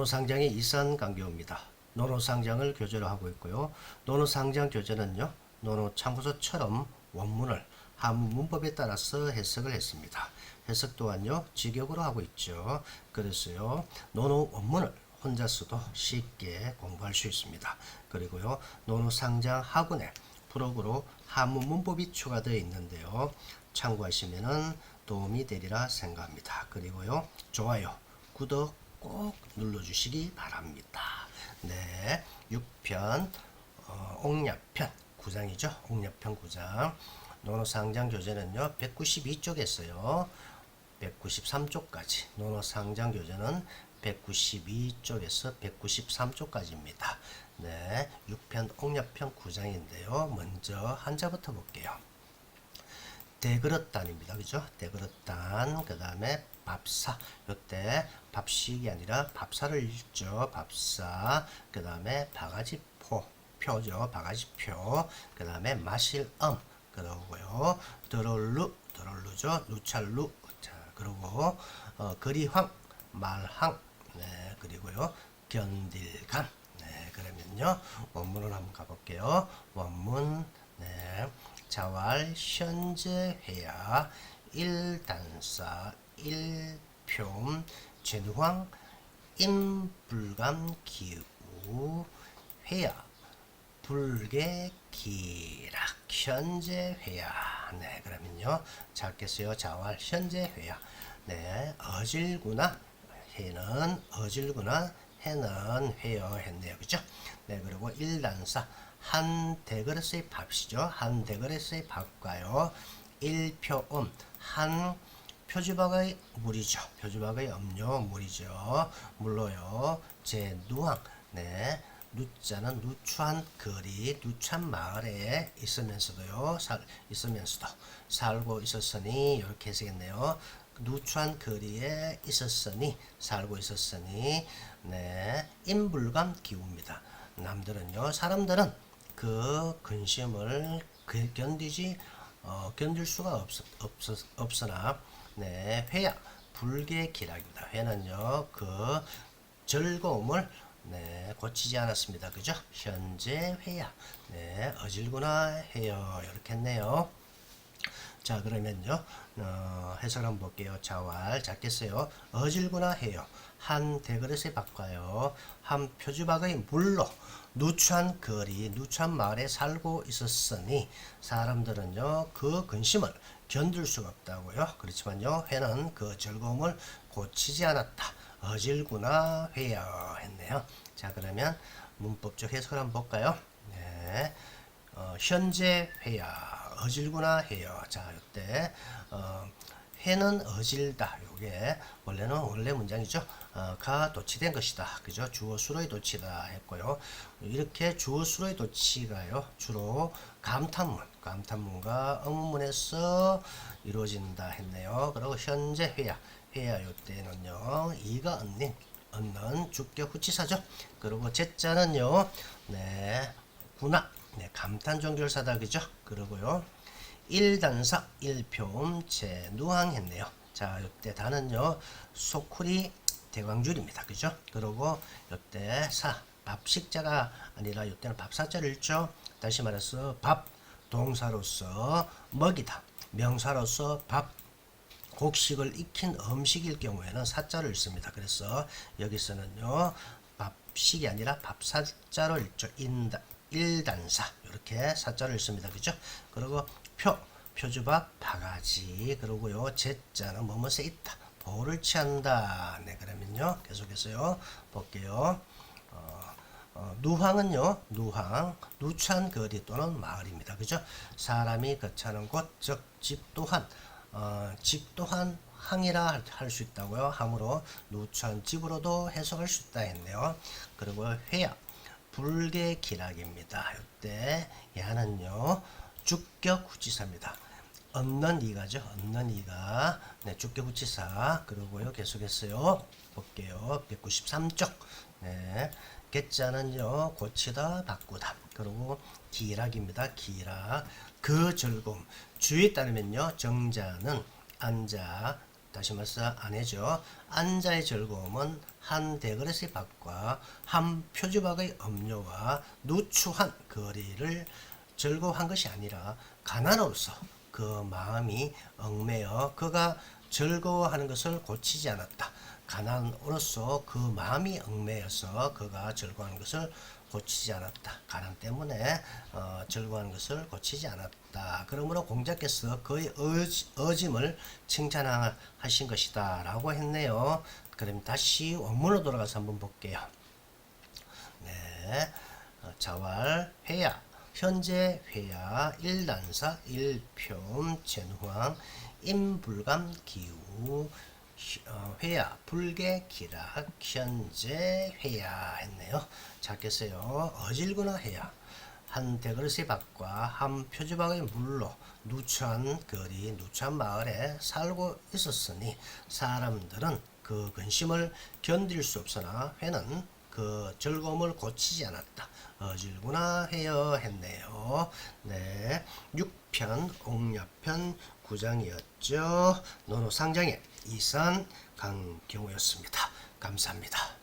노노상장의 이산강교입니다. 노노상장을 교재로 하고 있고요. 노노상장 교재는요. 노노참고서처럼 원문을 한문 문법에 따라서 해석을 했습니다. 해석 또한요. 직역으로 하고 있죠. 그래서요. 노노 원문을 혼자서도 쉽게 공부할 수 있습니다. 그리고요. 노노상장 학원에 프로그로 한문 문법이 추가되어 있는데요. 참고하시면은 도움이 되리라 생각합니다. 그리고요. 좋아요, 구독 꼭 눌러주시기 바랍니다. 네, 6편 어, 옥야편 9장이죠. 옥야편 9장 노노상장 교재는요. 192쪽에서요. 193쪽까지 노노상장 교재는 192쪽에서 193쪽까지입니다. 네, 6편 옥야편 9장인데요. 먼저 한자부터 볼게요. 대그릇단입니다. 그죠? 대그릇단. 그 다음에 밥사. 요때 밥식이 아니라 밥사를 읽죠. 밥사. 그 다음에 바가지포. 표죠. 바가지표. 그 다음에 마실 엄. 그러고요. 드롤루. 드롤루죠. 누찰루. 자, 그리고 어, 거리황. 말항. 네, 그리고요. 견딜감. 네, 그러면요. 원문을 한번 가볼게요. 원문. 네. 자왈 현재 회야 일단사 일표음 제누황 임불감 기우 회야 불개 기락 현재 회야. 네 그러면요. 작겠어요. 자왈 현재 회야. 네 어질구나. 해는 어질구나 해는 회여 했네요 그죠 네 그리고 일단사 한 대그릇의 밥이죠. 한 대그릇의 밥과요. 일표음 한 표주박의 물이죠. 표주박의 음료 물이죠. 물로요. 제 누항 네 누자는 누추한 거리, 누추한 마을에 있으면서도요, 살, 있으면서도 살고 있었으니 이렇게 해석했네요. 누추한 거리에 있었으니 살고 있었으니 네 인불감 기우입니다. 남들은요, 사람들은 그 근심을 그- 견디지 어, 견딜 수가 없, 없, 없으나 네 회야 불개 기락입니다. 회는요 그 즐거움을 네 고치지 않았습니다. 그죠? 현재 회야 네 어질구나 해요 이렇게 했네요. 자 그러면요. 어, 해설 한번 볼게요. 자왈 작겠어요. 어질구나 해요. 한 대그릇에 바꿔요. 한 표주박의 물로 누추한 거리 누추한 마을에 살고 있었으니 사람들은요 그 근심을 견딜 수가 없다고요. 그렇지만요 회는 그 즐거움을 고치지 않았다. 어질구나 회야 했네요. 자 그러면 문법적 해석을 한번 볼까요? 네. 어, 현재 회야 어질구나 해요. 자, 이때 어, 해는 어질다. 요게 원래는 원래 문장이죠. 어, 가 도치된 것이다. 그죠? 주어 수로의 도치다 했고요. 이렇게 주어 수로의 도치가요. 주로 감탄문, 감탄문과 의문문에서 이루어진다 했네요. 그리고 현재 회야, 회야 요때는요. 이가 얻는 얻는 주격 후치사죠. 그리고 제자는요. 네. 구나 네, 감탄 종결사다 그죠? 그러고요. 일단사 일표음 제누항했네요. 자, 이때 단은요. 소쿠리 대광줄입니다. 그죠? 그리고 이때 사 밥식자가 아니라 이때는 밥사자를 읽죠. 다시 말해서 밥 동사로서 먹이다. 명사로서 밥 곡식을 익힌 음식일 경우에는 사자를 읽습니다. 그래서 여기서는요. 밥식이 아니라 밥사자로 읽죠. 인다, 일단사 이렇게 사자를 읽습니다. 그죠? 그리고 표 표주박 바가지 그러고요. 제자는 뭐뭐에 있다. 보를 취한다. 네 그러면요. 계속해서요. 볼게요. 어, 어, 누황은요. 누황 누추한 거리 또는 마을입니다. 그죠? 사람이 거처하는 곳, 즉 집 또한 어, 집 또한 항이라 할 수 있다고요. 항으로 누추한 집으로도 해석할 수 있다 했네요. 그리고 회야 불개 기락입니다. 이때 야는요 주격 후치사입니다. 없는 이가죠. 없는 이가 네, 주격 후치사 그리고요 계속했어요. 볼게요. 193쪽 네 개자는요 고치다 바꾸다 그리고 기락입니다. 기락 그 즐거움 주에 따르면요 정자는 앉아 다시 말해서 아내죠. 안자의 즐거움은 한 대그릇의 밥과 한 표주박의 음료와 누추한 거리를 즐거워한 것이 아니라 가난으로서 그 마음이 얽매여 그가 즐거워하는 것을 고치지 않았다. 가난으로서 그 마음이 얽매여서 그가 즐거워하는 것을 고치지 않았다. 가난 때문에 어, 즐거워하는 것을 고치지 않았다. 그러므로 공자께서 그의 어짐을 칭찬하신 것이다. 라고 했네요. 그럼 다시 원문으로 돌아가서 한번 볼게요. 네. 어, 자왈, 회야, 현재 회야, 일단사, 일평, 전황, 시- 어, 회야, 불계, 기락, 현재 회야 했네요. 작겠어요. 어질거나 해야. 한 대그릇의 밥과 한 표주박의 물로 누추한 거리, 누추한 마을에 살고 있었으니 사람들은 그 근심을 견딜 수 없으나 회는 그 즐거움을 고치지 않았다. 어질구나 해요 했네요. 네, 6편 옥야편 9장이었죠. 노노상장의 이산 강경우였습니다. 감사합니다.